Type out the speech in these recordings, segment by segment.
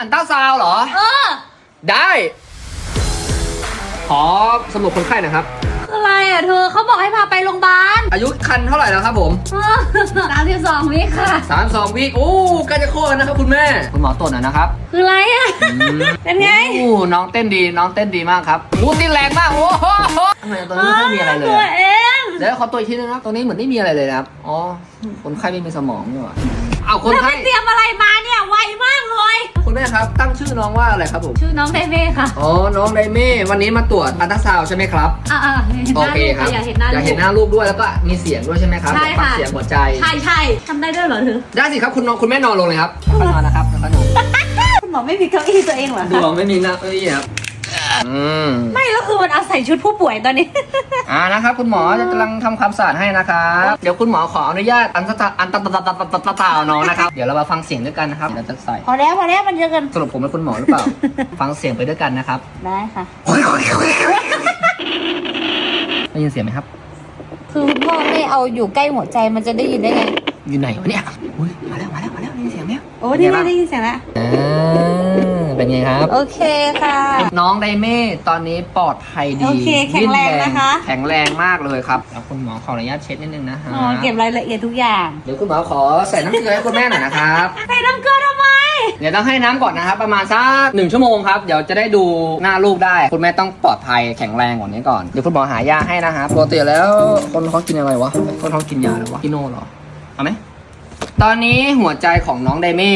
อันต้าซาวด์เหรอ เออ ได้ ขอสมุดคนไข้หนะครับ คืออะไรอะเธอเขาบอกให้พาไปโรงพยาบาลอายุคันเท่าไหร่แล้วครับผมสามสิบสองวิค่ะ สามสองวีคโอ้ใกล้จะโค่นนะครับคุณแม่ คุณหมอตรวจหน่อยนะครับคืออะไรอะ เป็นไง โอ้น้องเต้นดีน้องเต้นดีมากครับวูดนี่แรงมากโอ้โหทำไมตรงนี้ไม่มีอะไรเลยตัวอะเองเดี๋ยวขอตัวอีกทีนึงนะครับตรงนี้เหมือนไม่มีอะไรเลยนะครับอ๋อคนไข้ไม่มีสมองนี่หว่าเอาคนเธอไข้ไปเตรียมอะไรมา คุณแม่ครับ ตั้งชื่อน้องว่าอะไรครับผม ชื่อน้องเบเบ้ค่ะ อ๋อ น้องไดเม่ วันนี้มาตรวจอัลตราซาวด์ใช่ไหมครับ อ่าอ่าเห็นหโอน้าเคลูกครับอยากเห็นหน้าอยากเห็นหลูกน้าลูกด้วยแล้วก็มีเสียงด้วยใช่ไหมครับใช่เดี๋ยวฟังค่ะเสียงหัวใจ ใช่ใช่ทำได้ด้วยเหรอเธอได้สิครับคุณน้องคุณแม่นอนลงเลยครับค่อยนอนนะครับค่อยนอนคุณหมอไม่มีเก้าอี้ตัวเองเหรอดวงไม่มีนะเอ้ยครับอืม ไม่แล้วคือมันอาศัยชุดผู้ป่วยตอนนี้ อ่านะครับ คุณหมอจะกำลังทำความสะอาดให้นะครับเดี๋ยวคุณหมอขออนุญาตอันตราอันตราตัดตัดตัดตัดตัดน้องนะครับเดี๋ยวเรามาฟังเสียงด้วยกันนะครับเดี๋ยวจะใส่พอแล้วพอแล้วมันเยอะเกินสรุปผมเป็นคุณหมอหรือเปล่า ฟังเสียงไปด้วยกันนะครับ ได้ค่ะได้ยินเสียงไหมครับ คือคุณพ่อไม่เอาอยู่ใกล้หัวใจมันจะได้ยินได้ไงอยู่ไหนวะเนี่ยอุ้ยมาแล้วมาแล้วมาแล้วได้ยินเสียงไหมโอ้นี่ไม่ได้ยินเสียงแล้วอ่า เป็นไงครับ โอเคค่ะ น้องไดเม่ตอนนี้ปลอดภัยดีโอเคแข็งแรงนะคะแข็งแรงมากเลยครับแล้วคุณหมอขออนุญาตเช็ดนิดนึงนะฮะ อ๋อเก็บรายละเอียดทุกอย่างเดี๋ยวคุณหมอขอใส่น้ำเกลือให้คุณแม่หน่อยนะครับ ใส่น้ำเกลือทำไม เดี๋ยวต้องให้น้ำก่อนนะครับ ประมาณสักหนึ่งชั่วโมงครับ เดี๋ยวจะได้ดูหน้าลูกได้ คุณแม่ต้องปลอดภัยแข็งแรงกว่านี้ก่อน เดี๋ยวคุณหมอหายาให้นะฮะปกติแล้วคนเขากินอะไรวะ คนเขากินยาอะไรวะกิโน่เหรอ เอาไหม ตอนนี้หัวใจของน้องไดเม่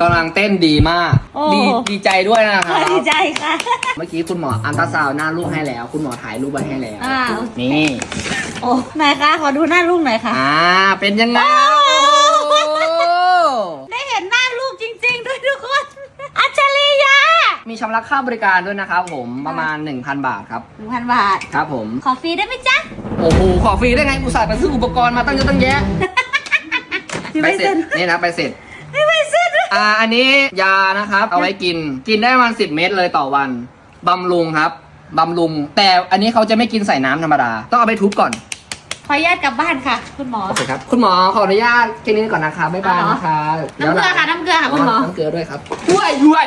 กำลังเต้นดีมาก โอ้ ดีดีใจด้วยนะครับ ดีใจค่ะ เมื่อกี้คุณหมออัลตราซาวน์หน้าลูกให้แล้ว คุณหมอถ่ายรูปไว้ให้แล้ว อ่า นี่ โอ้ไหนคะขอดูหน้าลูกหน่อยค่ะ อ่า เป็นยังไงโอ้ ได้เห็นหน้าลูกจริง ๆ ด้วยทุกคน อัจฉริยะมีชำระค่าบริการด้วยนะครับผมประมาณ 1,000 บาทครับ หนึ่งพันบาท ครับผม ขอฟรีได้ไหมจ๊ะ โอ้โห ขอฟรีได้ไงอุตส่าห์ไปซื้ออุปกรณ์มาตั้งเยอะตั้งแยะ มีไปไม่เสร็เซ็จนนี่นะไปเสร็จมีไม่เซ็นอ่าอันนี้ยานะครับ เอาไว้กินกินได้ประมาณ10เม็ดเลยต่อวันบำรุงครับบำรุง แต่อันนี้เขาจะไม่กินใส่น้ำธรรมดา ต้องเอาไปทุบก่อนขออนุญาตกลับบ้านค่ะ คุณหมอโอเคครับคุณหมอขออนุญาตแค่นี้ก่อนนะคะบ๊ายบายนะคะน้ำเกลือค่ะน้ำเกลือค่ะคุณหมอน้ำเกลือด้วยครับด้วยด้วย